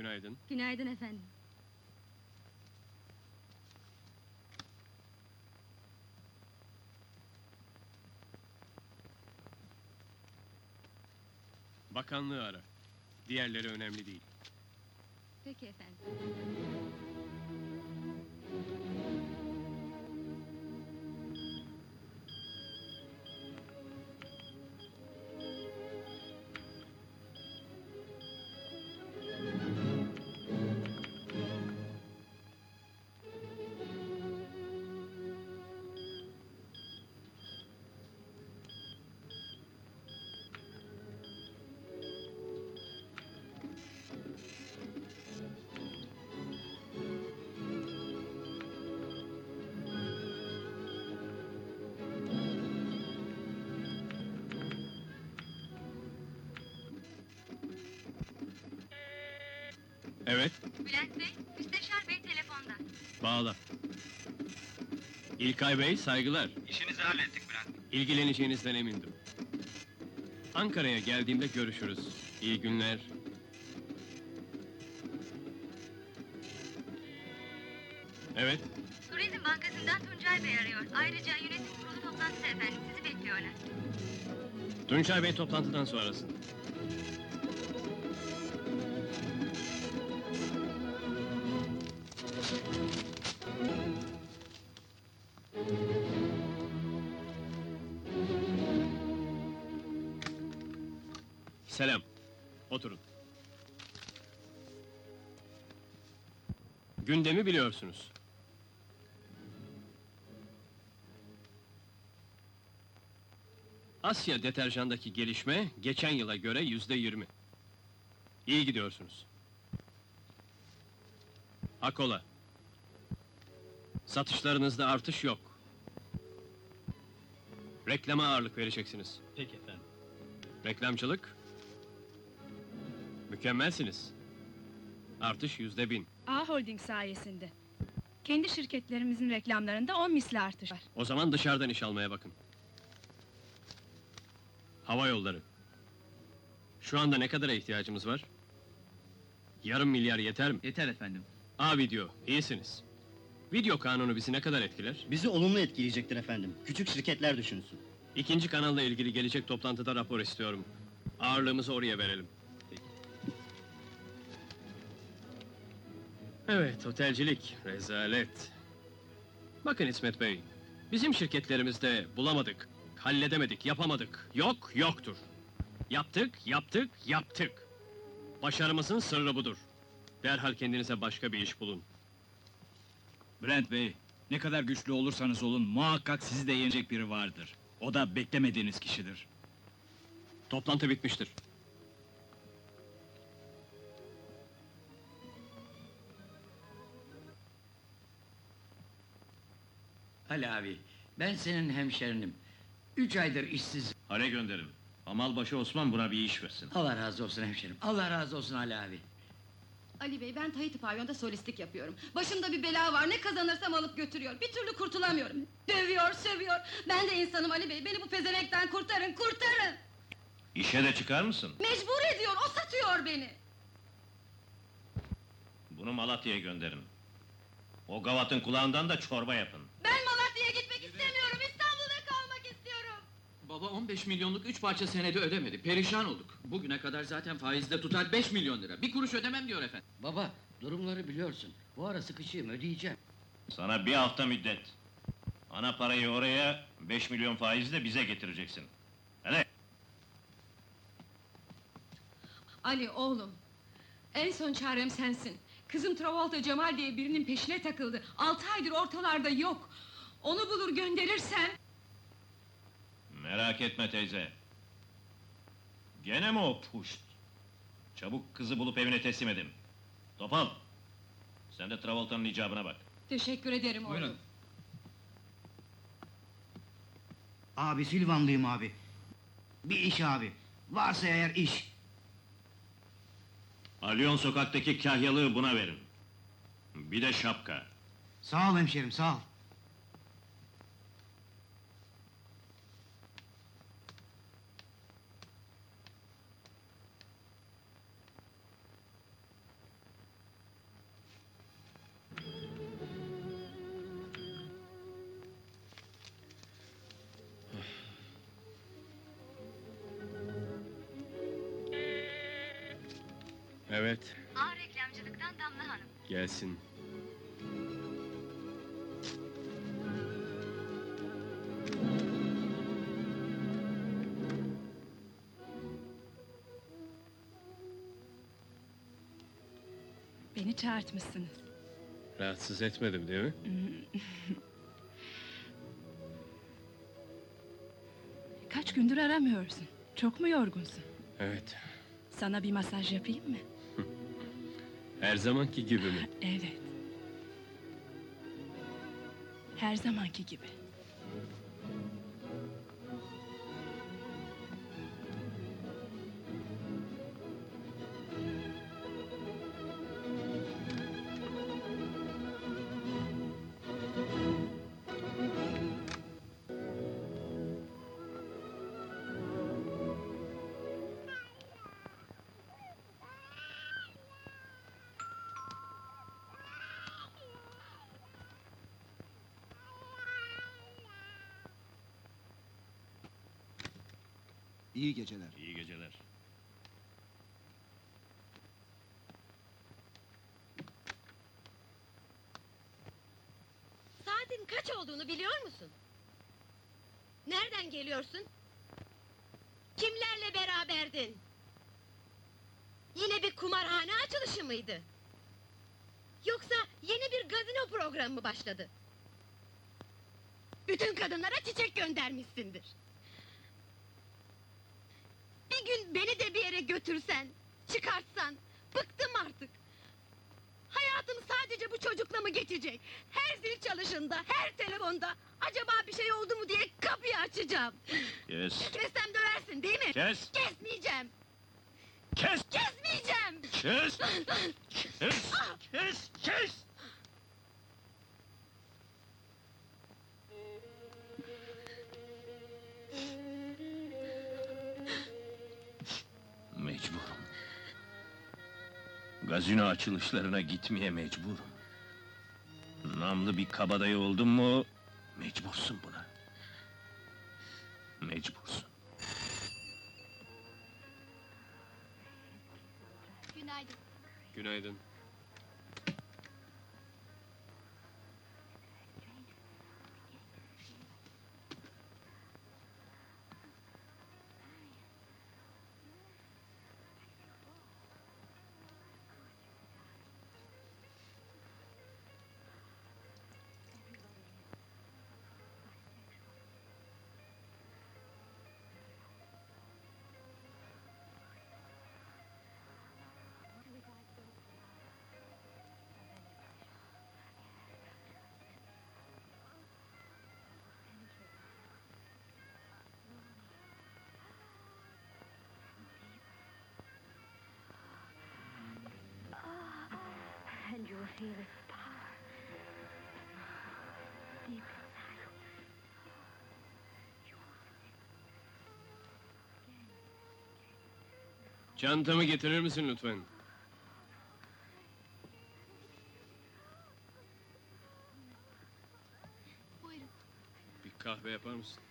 Günaydın. Günaydın efendim. Bakanlığı ara. Diğerleri önemli değil. Peki efendim. Evet, Bülent Bey, Müsteşar Bey telefonda. bağla. İlkay Bey, saygılar. İşinizi hallettik Bülent. İlgileneceğinizden emindim. Ankara'ya geldiğimde görüşürüz. İyi günler. Evet, Turizm Bankası'ndan Tuncay Bey arıyor. Ayrıca yönetim kurulu toplantısı efendim. Sizi bekliyorlar. Tunçay Bey toplantıdan sonrasın. Selam. Oturun. Gündemi biliyorsunuz. Asya deterjandaki gelişme geçen yıla göre yüzde yirmi. İyi gidiyorsunuz. Akola. Satışlarınızda artış yok. Reklama ağırlık vereceksiniz. Peki efendim. Reklamcılık. Mükemmelsiniz. Artış yüzde bin. A Holding sayesinde. Kendi şirketlerimizin reklamlarında 10 misli artış var. O zaman dışarıdan iş almaya bakın. Hava yolları. Şu anda ne kadara ihtiyacımız var? Yarım milyar yeter mi? Yeter efendim. A video, iyisiniz. Video kanunu bizi ne kadar etkiler? Bizi olumlu etkileyecektir efendim. Küçük şirketler düşünsün. İkinci kanalla ilgili gelecek toplantıda rapor istiyorum. Ağırlığımızı oraya verelim. Evet, otelcilik, rezalet. Bakın İsmet Bey, bizim şirketlerimizde bulamadık, halledemedik, yapamadık. Yok, yoktur. Yaptık, yaptık, yaptık. Başarımızın sırrı budur. Derhal kendinize başka bir iş bulun. Brent Bey, ne kadar güçlü olursanız olun muhakkak sizi de yenecek biri vardır. O da beklemediğiniz kişidir. Toplantı bitmiştir. Ali abi, ben senin hemşerinim. Üç aydır işsiz. Hale gönderin. Hamalbaşı Osman buna bir iş versin. Allah razı olsun hemşerim. Allah razı olsun Ali abi. Ali Bey ben Tahiti pavyonda solistlik yapıyorum. Başımda bir bela var ne kazanırsam alıp götürüyor. Bir türlü kurtulamıyorum. Dövüyor, sövüyor. Ben de insanım Ali Bey. Beni bu pezemekten kurtarın, kurtarın. İşe de çıkar mısın? Mecbur ediyor, o satıyor beni. Bunu Malatya'ya gönderin. O gavatın kulağından da çorba yapın. Ben Malatya'ya Baba 15 milyonluk üç parça senedi ödemedi. Perişan olduk. Bugüne kadar zaten faizde tutar 5 milyon lira. Bir kuruş ödemem diyor efendim. Baba, durumları biliyorsun. Bu ara sıkışığım, ödeyeceğim. Sana bir hafta müddet. Ana parayı oraya, 5 milyon faizle bize getireceksin. Hele! Ali oğlum. En son çarem sensin. Kızım Travolta Cemal diye birinin peşine takıldı. Altı aydır ortalarda yok. Onu bulur gönderirsen... Merak etme teyze. Gene mi o puşt? Çabuk kızı bulup evine teslim edin. Topal! Sen de Travolta'nın icabına bak. Teşekkür ederim oğlum. Buyurun. Abi Silvanlıyım abi. Bir iş abi. Varsa eğer iş. Alyon sokaktaki kahyalığı buna verin. Bir de şapka. Sağ ol hemşerim sağ ol. Evet, A reklamcılıktan Damla Hanım. gelsin. Beni çağırtmışsınız. Rahatsız etmedim değil mi? Kaç gündür aramıyorsun. Çok mu yorgunsun? Evet. Sana bir masaj yapayım mı? Her zamanki gibi mi? Evet. Her zamanki gibi. İyi geceler. İyi geceler. Saatin kaç olduğunu biliyor musun? Nereden geliyorsun? Kimlerle beraberdin? Yine bir kumarhane açılışı mıydı? Yoksa yeni bir gazino programı mı başladı? Bütün kadınlara çiçek göndermişsindir. Bir gün beni de bir yere götürsen, çıkartsan, bıktım artık. Hayatım sadece bu çocukla mı geçecek? Her zil çalışında, her telefonda acaba bir şey oldu mu diye kapıyı açacağım. Kes. Kesmem döversin değil mi? Kes. Kesmeyeceğim. Kes. Kesmeyeceğim. Kes. Kes. Kes. Kes. Gazino açılışlarına gitmeye mecburum. Namlı bir kabadayı oldun mu, mecbursun buna. Mecbursun. Günaydın. Günaydın. İts power. Deep inside. Çantamı getirir misin lütfen? Buyurun. Bir kahve yapar mısın?